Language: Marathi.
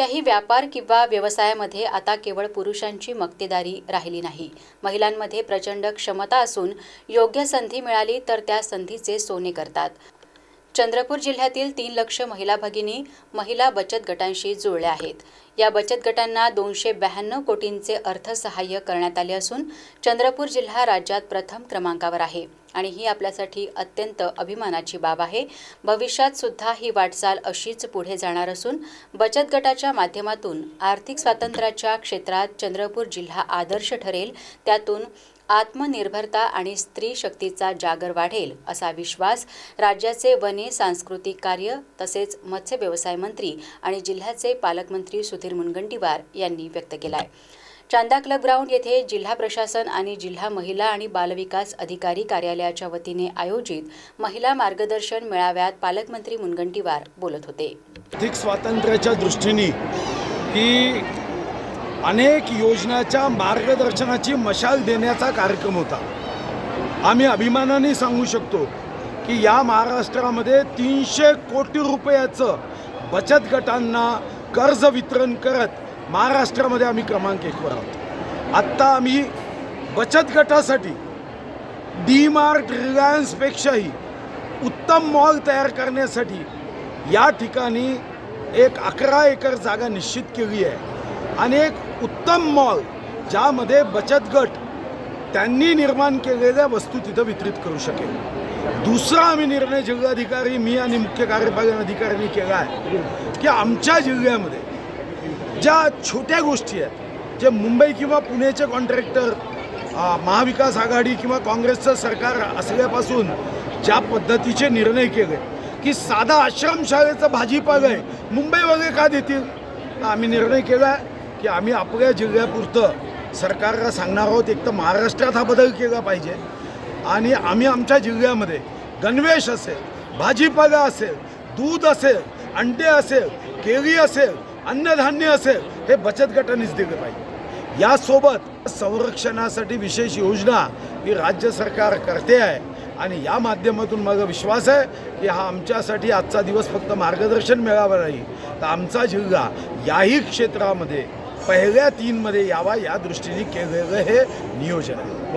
कोणत्याही व्यापार किंवा व्यवसायामध्ये आता केवळ पुरुषांची मक्तेदारी राहिली नाही. महिलांमध्ये प्रचंड क्षमता असून योग्य संधी मिळाली तर त्या संधीचे सोने करतात. चंद्रपूर जिल्ह्यातील तीन लक्ष महिला भगिनी महिला बचत गटांशी जुळल्या आहेत. या बचत गटांना दोनशे ब्याण्णव कोटींचे अर्थसहाय्य करण्यात आले असून चंद्रपूर जिल्हा राज्यात प्रथम क्रमांकावर आहे आणि ही आपल्यासाठी अत्यंत अभिमानाची बाब आहे. भविष्यात सुद्धा ही वाटचाल अशीच पुढे जाणार असून बचत गटाच्या माध्यमातून आर्थिक स्वातंत्र्याच्या क्षेत्रात चंद्रपूर जिल्हा आदर्श ठरेल. त्यातून आत्मनिर्भरता आणि स्त्री शक्तीचा जागर वाढेल असा विश्वास राज्याचे वने सांस्कृतिक कार्य तसेच मत्स्य व्यवसाय मंत्री आणि जिल्ह्याचे पालकमंत्री सुधीर मुनगंटीवार यांनी व्यक्त केला आहे चांदा क्लब ग्राउंड येथे जिल्हा प्रशासन आणि जिल्हा महिला आणि बालविकास अधिकारी कार्यालयाच्या वतीने आयोजित महिला मार्गदर्शन मेळाव्यात पालकमंत्री मुनगंटीवार बोलत होते. आर्थिक स्वातंत्र्याच्या दृष्टीने ही अनेक योजनाच्या मार्गदर्शनाची मशाल देण्याचा कार्यक्रम होता. आम्ही अभिमानाने सांगू शकतो की या महाराष्ट्रामध्ये तीनशे कोटी रुपयाचं बचत गटांना कर्ज वितरण करत महाराष्ट्रामध्ये आम्ही क्रमांक एकवर आहोत. आत्ता आम्ही बचत गटासाठी डी मार्ट रिलायन्सपेक्षाही उत्तम मॉल तयार करण्यासाठी या ठिकाणी एक अकरा एकर जागा निश्चित केली आहे. आणि एक उत्तम मॉल ज्यामध्ये बचत गट त्यांनी निर्माण केलेल्या वस्तू तिथं वितरित करू शकेल. दुसरा आम्ही निर्णय जिल्हाधिकारी मी आणि मुख्य कार्यपालन अधिकाऱ्यांनी केला आहे की आमच्या जिल्ह्यामध्ये ज्या छोट्या गोष्टी आहेत जे मुंबई किंवा पुणेचे कॉन्ट्रॅक्टर महाविकास आघाडी किंवा काँग्रेसचं सरकार असल्यापासून ज्या पद्धतीचे निर्णय केले की साधा आश्रमशाळेचं भाजीपाला आहे मुंबई वगैरे का देतील? आम्ही निर्णय केला आहे. की आम्ही आपल्या जिल्ह्यापुरतं सरकारला सांगणार आहोत एक तर महाराष्ट्रात हा बदल केला पाहिजे. आणि आम्ही आमच्या जिल्ह्यामध्ये गणवेश असेल भाजीपाला असेल दूध असेल अंडे असेल केळी असेल अन्नधान्य असेल हे बचत गटानेच दिलं पाहिजे. यासोबत संरक्षणासाठी विशेष योजना ही राज्य सरकार करते आहे. आणि या माध्यमातून माझा विश्वास आहे की हा आमच्यासाठी आजचा दिवस फक्त मार्गदर्शन मिळावा नाही तर आमचा जिल्हा याही क्षेत्रामध्ये पहिल्या तीनमध्ये यावा या दृष्टीने केलेलं हे नियोजन आहे.